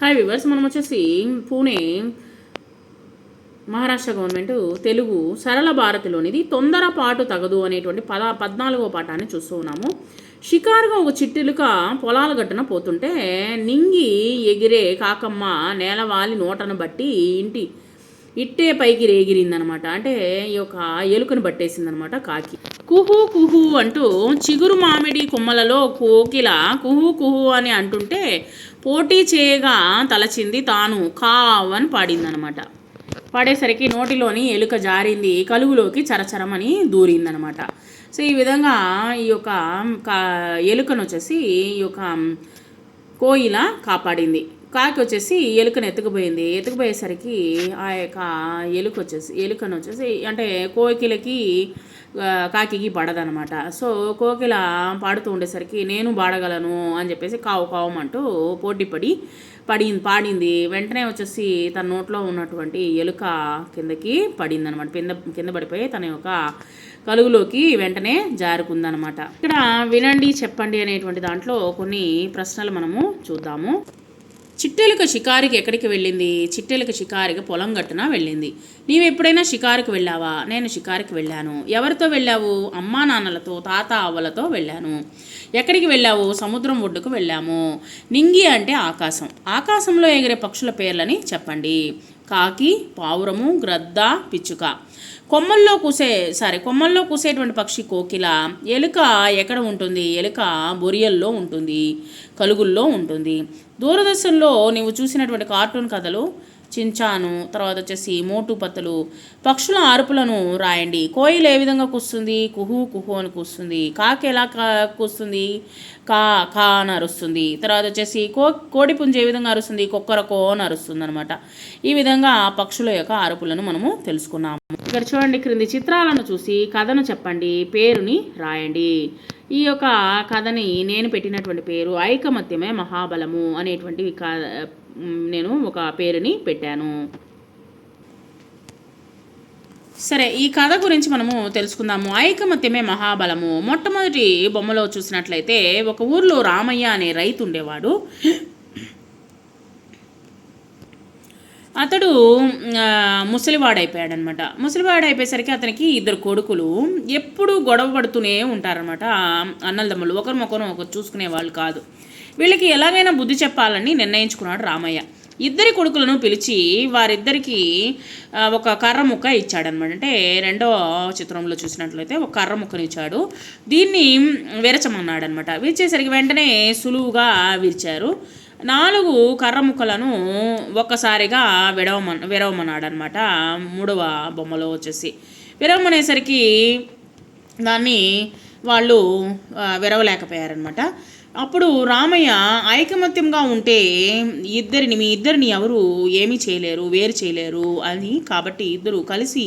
Hi viewers మనం వచ్చేసి Pune Maharashtra government Telugu సరళ భారతిలోనిది తొందరపాటు తగదు అనేటువంటి పద పద్నాలుగో పాఠాన్ని చూస్తూ ఉన్నాము. షికారుగా ఒక చిట్టిలుక పొలాల గట్టున పోతుంటే నింగి ఎగిరే కాకమ్మ నేలవాలి నోటను బట్టి ఇంటి ఇట్టే పైకి రేగిరిందనమాట. అంటే ఈ యొక్క ఎలుకను పట్టేసిందనమాట కాకి. కుహు కుహు అంటూ చిగురు మామిడి కొమ్మలలో కోకిల కుహు కుహు అని అంటుంటే పోటీ చేయగా తలచింది తాను కావని అని పాడిందనమాట. పాడేసరికి నోటిలోని ఎలుక జారింది కలుగులోకి చరచరమని దూరిందనమాట. సో ఈ విధంగా ఈ యొక్క కా- ఎలుకను వచ్చేసి ఈ యొక్క కోయిల కాపాడింది. కాకి వచ్చేసి ఎలుకను ఎత్తుకుపోయింది. ఎత్తుకుపోయేసరికి ఆ యొక్క ఎలుక వచ్చేసి ఎలుకను వచ్చేసి అంటే కోకిలకి కాకికి పడదనమాట సో కోకిల పాడుతూ ఉండేసరికి నేను పాడగలను అని చెప్పేసి కావు కావమంటూ పోటీపడి పడి పాడింది. వెంటనే వచ్చేసి తన నోట్లో ఉన్నటువంటి ఎలుక కిందకి పడింది అనమాట కింద కింద పడిపోయి తన యొక్క కలుగులోకి వెంటనే జారుకుందనమాట ఇక్కడ వినండి చెప్పండి అనేటువంటి దాంట్లో కొన్ని ప్రశ్నలు మనము చూద్దాము. చిట్టెలుక షికారికి ఎక్కడికి వెళ్ళింది? చిట్టెలుక షికారికి పొలం గట్టున వెళ్ళింది? నీవు ఎప్పుడైనా షికారుకు వెళ్ళావా? నేను షికారుకి వెళ్ళాను. ఎవరితో వెళ్ళావు? అమ్మా నాన్నలతో తాత అవ్వలతో వెళ్ళాను. ఎక్కడికి వెళ్ళావు? సముద్రం ఒడ్డుకు వెళ్ళాము. నింగి అంటే ఆకాశం. ఆకాశంలో ఎగిరే పక్షుల పేర్లని చెప్పండి. కాకి పావురము గ్రద్ద పిచ్చుక. కొమ్మల్లో కూసే సారీ కొమ్మల్లో కూసేటువంటి పక్షి కోకిల ఎలుక ఎక్కడ ఉంటుంది? ఎలుక బొరియల్లో ఉంటుంది కలుగుల్లో ఉంటుంది. దూరదర్శన్లో నీవు చూసినటువంటి కార్టూన్ కథలు చించాను తర్వాత వచ్చేసి మోటు పత్తులు. పక్షుల అరుపులను రాయండి. కోయిల్ ఏ విధంగా కూస్తుంది? కుహు కుహు అని కూస్తుంది. కాకి ఎలా కా కూస్తుంది? కా కా అని అరుస్తుంది. తర్వాత వచ్చేసి కో కోడిపుంజ ఏ విధంగా అరుస్తుంది? కొక్కరకో అని అరుస్తుంది అనమాట ఈ విధంగా పక్షుల యొక్క అరుపులను మనము తెలుసుకున్నాము. ఇక్కడ చూడండి క్రింది చిత్రాలను చూసి కథను చెప్పండి. పేరుని రాయండి. ఈ యొక్క కథని నేను పెట్టినటువంటి పేరు ఐకమత్యమే మహాబలము అనేటువంటి క నేను ఒక పేరుని పెట్టాను. సరే ఈ కథ గురించి మనము తెలుసుకుందాము. ఐకమత్యమే మహాబలము. మొట్టమొదటి బొమ్మలో చూసినట్లయితే ఒక ఊర్లో రామయ్య అనే రైతు ఉండేవాడు. అతడు ఆ, ముసలివాడైపోయాడనమాట. ముసలివాడైపోయేసరికి అతనికి ఇద్దరు కొడుకులు. ఎప్పుడూ గొడవ పడుతూనే ఉంటారనమాట. అన్నలదమ్ములు ఒకరినొకరు ఒకరు చూసుకునే వాళ్ళు కాదు. వీళ్ళకి ఎలాగైనా బుద్ధి చెప్పాలని నిర్ణయించుకున్నాడు రామయ్య. ఇద్దరి కొడుకులను పిలిచి వారిద్దరికి ఒక కర్ర ముక్క ఇచ్చాడనమాట అంటే రెండో చిత్రంలో చూసినట్లయితే ఒక కర్ర ముక్కను ఇచ్చాడు. దీన్ని విరచమన్నాడనమాట విరిచేసరికి వెంటనే సులువుగా విరిచారు. నాలుగు కర్ర ముక్కలను ఒక్కసారిగా విడవమన్ విరవమన్నాడనమాట మూడవ బొమ్మలో వచ్చేసి. విరవమనేసరికి దాన్ని వాళ్ళు విరవలేకపోయారనమాట అప్పుడు రామయ్య ఐకమత్యంగా ఉంటే ఇద్దరిని మీ ఇద్దరిని ఎవరు ఏమీ చేయలేరు వేరు చేయలేరు అని కాబట్టి ఇద్దరు కలిసి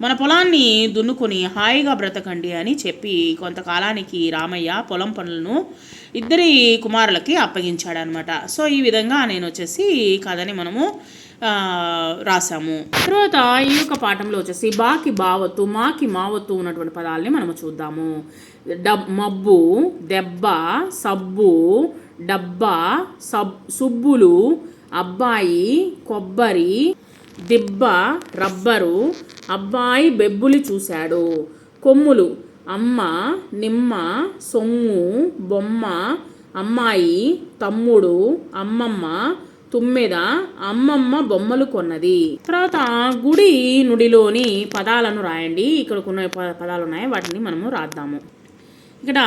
మన పొలాన్ని దున్నుకొని హాయిగా బ్రతకండి అని చెప్పి కొంతకాలానికి రామయ్య పొలం పనులను ఇద్దరి కుమారులకి అప్పగించాడనమాట సో ఈ విధంగా నేను వచ్చేసి కథని మనము రాసాము తర్వాత ఈ యొక్క పాఠంలో వచ్చేసి బాకి బావత్తు మాకి మావత్తు ఉన్నటువంటి పదాలని మనము చూద్దాము. డబ్ మబ్బు దెబ్బ సబ్బు డబ్బా సబ్ సుబ్బులు అబ్బాయి కొబ్బరి దిబ్బ రబ్బరు అబ్బాయి బెబ్బులి చూశాడు. కొమ్ములు అమ్మ నిమ్మ సొమ్ము బొమ్మ అమ్మాయి తమ్ముడు అమ్మమ్మ తుమ్మెద అమ్మమ్మ బొమ్మలు కొన్నది. తర్వాత గుడి నుడిలోని పదాలను రాయండి. ఇక్కడ కొన్ని పదాలు ఉన్నాయి వాటిని మనము రాద్దాము. ఇక్కడ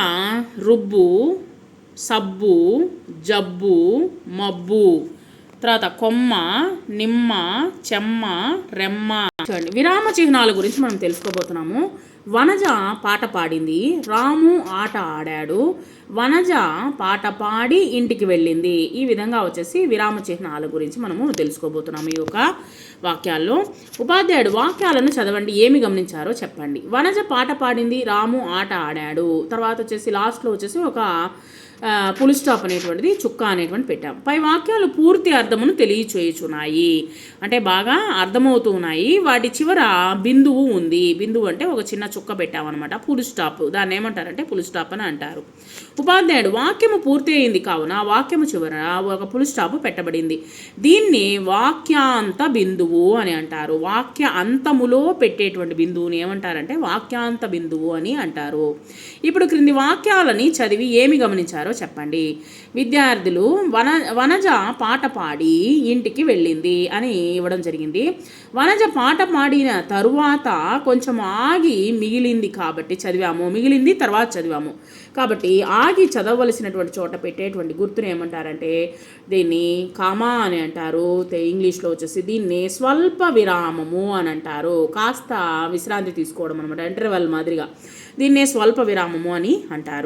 రుబ్బు సబ్బు జబ్బు మబ్బు. తర్వాత కొమ్మ నిమ్మ చెమ్మ రెమ్మ. చూడండి. విరామ చిహ్నాల గురించి మనం తెలుసుకోబోతున్నాము. వనజ పాట పాడింది. రాము ఆట ఆడాడు. వనజ పాట పాడి ఇంటికి వెళ్ళింది. ఈ విధంగా వచ్చేసి విరామ చిహ్నాల గురించి మనము తెలుసుకోబోతున్నాము ఈ యొక్క వాక్యాల్లో. ఉపాధ్యాయుడు వాక్యాలను చదవండి. ఏమి గమనించారో చెప్పండి. వనజ పాట పాడింది రాము ఆట ఆడాడు. తర్వాత వచ్చేసి లాస్ట్లో వచ్చేసి ఒక పులి స్టాప్ అనేటువంటిది చుక్క అనేటువంటి పెట్టాం పై వాక్యాలు పూర్తి అర్థమును తెలియచేయుచున్నాయి. అంటే బాగా అర్థమవుతూ ఉన్నాయి. వాటి చివర బిందువు ఉంది. బిందువు అంటే ఒక చిన్న చుక్క పెట్టామన్నమాట. పులి స్టాప్ దాన్ని ఏమంటారంటే పులి స్టాప్ అని అంటారు. ఉపాధ్యాయుడు వాక్యము పూర్తి అయింది కావున వాక్యము చివర ఒక పులి స్టాప్ పెట్టబడింది. దీన్ని వాక్యాంత బిందువు అని అంటారు. వాక్య అంతములో పెట్టేటువంటి బిందువుని ఏమంటారంటే వాక్యాంత బిందువు అని అంటారు. ఇప్పుడు క్రింది వాక్యాలని చదివి ఏమి గమనించారు? చెప్పండి. విద్యార్థులు వన వనజ పాట పాడి ఇంటికి వెళ్ళింది అని ఇవ్వడం జరిగింది. వనజ పాట పాడిన తరువాత కొంచెం ఆగి మిగిలింది కాబట్టి చదివాము. మిగిలింది తర్వాత చదివాము. కాబట్టి ఆగి చదవలసినటువంటి చోట పెట్టేటువంటి గుర్తును ఏమంటారంటే దీన్ని కామా అని అంటారు. ఇంగ్లీష్లో వచ్చేసి దీన్ని స్వల్ప విరామము అని అంటారు. కాస్త విశ్రాంతి తీసుకోవడం అనమాట ఇంటర్వెల్ మాదిరిగా. దీన్నే స్వల్ప విరామము అని అంటారు.